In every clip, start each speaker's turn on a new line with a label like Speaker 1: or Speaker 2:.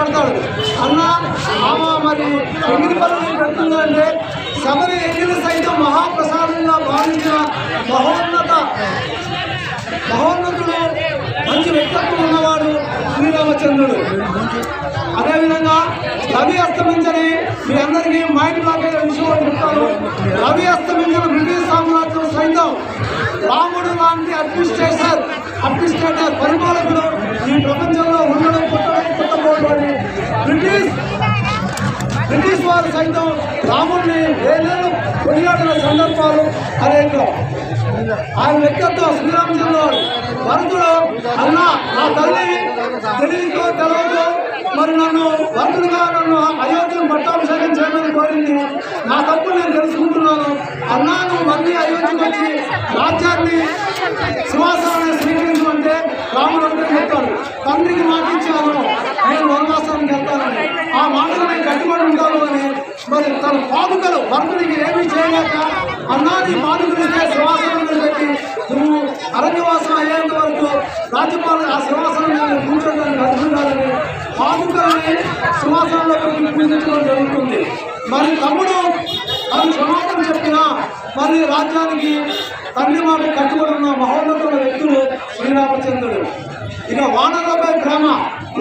Speaker 1: పెడతాడు అన్న ఆమె మరి ఎన్ని పనులు పెడుతుందంటే శబరి ఎంగిలి సైతం మహాప్రసాదంగా భావించిన మహోన్నత మహోన్నతుడు మంచి వ్యక్తిత్వం ఉన్నవాడు శ్రీరామచంద్రుడు. అదేవిధంగా రవి అస్తమించని మీ అందరికీ మైండ్ బ్లాక్ అయ్యే విషయం చెప్తాను. రవి అస్తమించిన బ్రిటిష్ సామ్రాజ్యం సైతం రాముడు లాంటి అడ్మినిస్ట్రేషన్ అడ్మినిస్ట్రేటర్ పరిపాలకుడు ఈ ప్రపంచంలో ఉండడం. బ్రిటిష్ బ్రిటిష్ వారు సైతం రాముడిని ఏదేళ్ళు కొనియాడిన సందర్భాలు అనేకం. ఆయన వ్యక్తిత్వం శ్రీరామచంద్ర భరతుడు అన్న నా తల్లి తెలియకో తెలవదు మరి నన్ను భరతుడిగా నన్ను అయోధ్యను పట్టాభిషేకం చేయమని కోరింది. నా తప్పు నేను తెలుసుకుంటున్నాను. అన్నా నువ్వు మళ్ళీ అయోధ్యకు వచ్చి రాజ్యాన్ని సింహాసనాన్ని స్వీకరించమంటే రాముడు అంటే తండ్రికి మాటించాను నేను వనవాసానికి వెళ్తానని. ఆ మాటలు నేను కట్టుబడి ఉంటాను అని మరి తన పాదుకలు భర్తనికి ఏమీ చేయలేక అన్నాది నీ పాదుకలు సింహాసనం పెట్టి నువ్వు అరణ్యవాసం అయ్యేంత వరకు రాజ్యపాలన ఆ సింహాసనం మీద కూర్చోడానికి అర్థం పాదుకల్ని సింహాసనంలో పూజించడం జరుగుతుంది. మరి తమ్ముడు అది సమాధానం చెప్పినా మరి రాజ్యానికి తండ్రి మాట కట్టుబడి ఉన్న మహోన్నతుల వ్యక్తులు శ్రీరామచంద్రుడు. ఇక వానరులపై భ్రమ.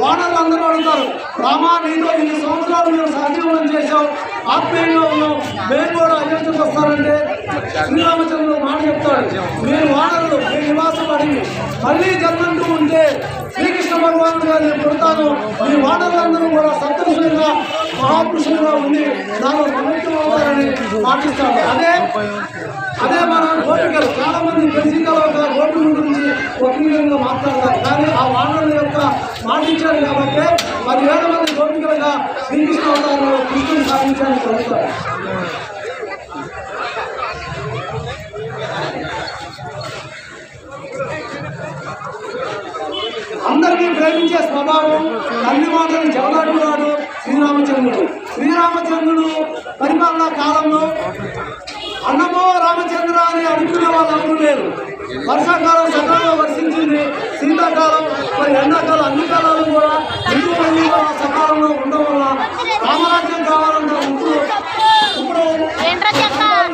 Speaker 1: వానరులు అందరూ అడుగుతారు రామా నీతో ఇన్ని సంవత్సరాలు మేము సహజీవనం చేశాం. ఆత్మీయంగా ఉన్నాం. మేము కూడా అయోధ్యకు వస్తారంటే శ్రీరామచంద్రుడు మాట చెప్తాడు. మీరు వానరులు మీ నివాసం అడిగి మళ్ళీ జన్మంటూ ఉంటే శ్రీకృష్ణ భగవానుడు గారిని నేను పుడతాను. మీ వానరులందరూ కూడా సంతోషంగా మహాపురుషులుగా ఉండి నాలో నమ్మకం అవుతారని పాటిస్తాడు అదే అదే మన కోరికలు చాలా మంది తెలిసిందలో ఒక గోపికల గురించి ఒపీనియన్గా మాట్లాడతారు. కానీ ఆ వానరుల యొక్క మాటించారు కాబట్టి పదివేల మంది గోపికలుగా శ్రీకృష్ణ అవతారంలో కృష్ణుని సాధించాలని కోరుతారు అందరినీ ప్రేమించే స్వభావం తల్లి మాటని జవదాటువాడు శ్రీరామచంద్రుడు. శ్రీరామచంద్రుడు పరిపాలనా కాలంలో అన్నమో రామచంద్ర అని అడుగుతున్న వాళ్ళు ఎవరు లేరు. వర్షాకాలం సకాలంలో వర్షించింది. శీతాకాలం మరి ఎండాకాలం అన్ని కాలాలు కూడా హిందూ ఆ సకాలంలో ఉండడం వల్ల రామరాజ్యం కావాలన్న ఇప్పుడు ఇప్పుడు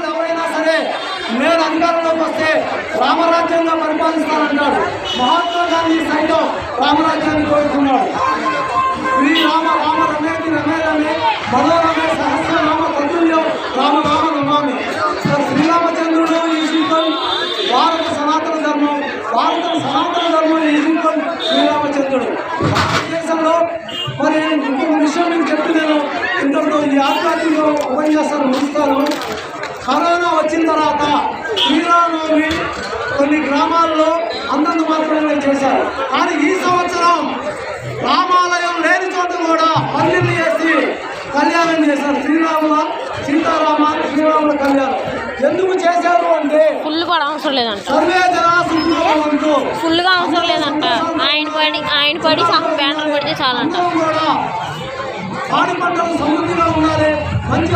Speaker 1: ఎవరైనా సరే నేను అధికారంలోకి వస్తే రామరాజ్యంగా పరిపాలిస్తానంటాడు మహాత్మా గాంధీ సైతం రామరాజ్యాన్ని కోరుకున్నాడు. శ్రీరామ రామ రమేది రమే రమే మనోరమే తర్వాత శ్రీరామనవమి కొన్ని గ్రామాల్లో అంతంత మాత్రమే చేశారు. కానీ ఈ సంవత్సరం రామాలయం లేని చోట కూడా పందిర్లు వేసి కళ్యాణం చేశారు. శ్రీరాముల సీతారామ శ్రీరాముల కళ్యాణం. ఎందుకు చేశారు అంటే
Speaker 2: ఫుల్ కూడా అవసరం లేదంట
Speaker 1: సుఖినోభవంతు.
Speaker 2: ఫుల్గా అవసరం లేదంట. ఆయన పడి ఆయన పడి బ్యానర్ పడితే చాలంట.
Speaker 1: అందరం కూడా పాడి పంటలు సమృద్ధిగా ఉండాలి మంచి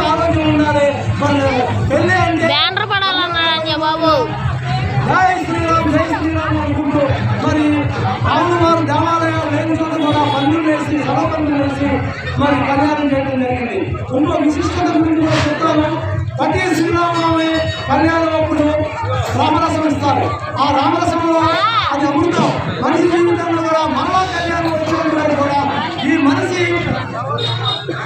Speaker 1: రాముల వారు దేవాలయాలు లేని చోట కూడా పందులు వేసి సభపందులు వేసి మరి కళ్యాణం చేయడం జరిగింది. ఇంకో విశిష్టత గురించి కూడా చెప్తాను. ప్రతి శ్రీరామనవమి కళ్యాణం అప్పుడు రామరసం ఇస్తారు. ఆ రామరసంలో అది అమృతం. మనిషి జీవితంలో కూడా మరలా కళ్యాణం వచ్చినప్పుడు కూడా ఈ మనిషి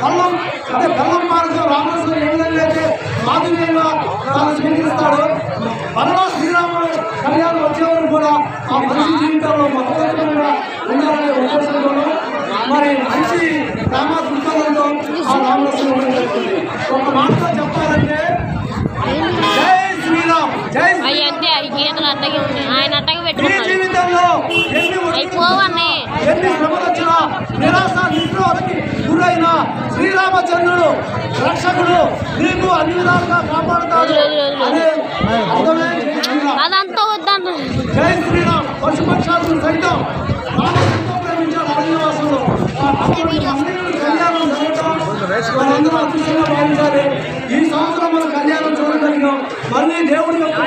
Speaker 1: బల్లం అంటే బెల్లం మార్గం రామరసం ఏ విధంగా అయితే మాధుర్యంగా తాను స్వీకరిస్తాడు మరలా శ్రీరామ కళ్యాణం వచ్చేవారు కూడా ఆ మనిషి మతపరమైన ఉండాలనే మరి మంచి రామ ఆ ఉండడం జరుగుతుంది ఒక మాటలో చెప్పాలంటే జై శ్రీరామ్ జై
Speaker 2: అంతే అవి గీతలు అట్టగే ఉన్నాయి. ఆయన అట్టగే పెట్టుకున్నాడు
Speaker 1: జీవితంలో ఎన్ని
Speaker 2: అవి
Speaker 1: ఒడిదుడుకులు
Speaker 2: పోవన్నీ.
Speaker 1: ఎన్ని శ్రమలు వచ్చినా నిరాశ నిస్పృహలకి గురైన శ్రీరామచంద్రుడు రక్షకుడు నీకు అన్ని విధాలుగా కాపాడుతాడు అనే అర్థమే జై శ్రీరామ్. పశుపక్షాలను సైతం రామచంద్ర ప్రేమించాడు అరణ్యవాసంలో కళ్యాణం జరగటం మనందరం అదృష్టంగా భావించాలి. ఈ సంవత్సరం మన కళ్యాణం చూడగలిగాం మళ్ళీ దేవుడి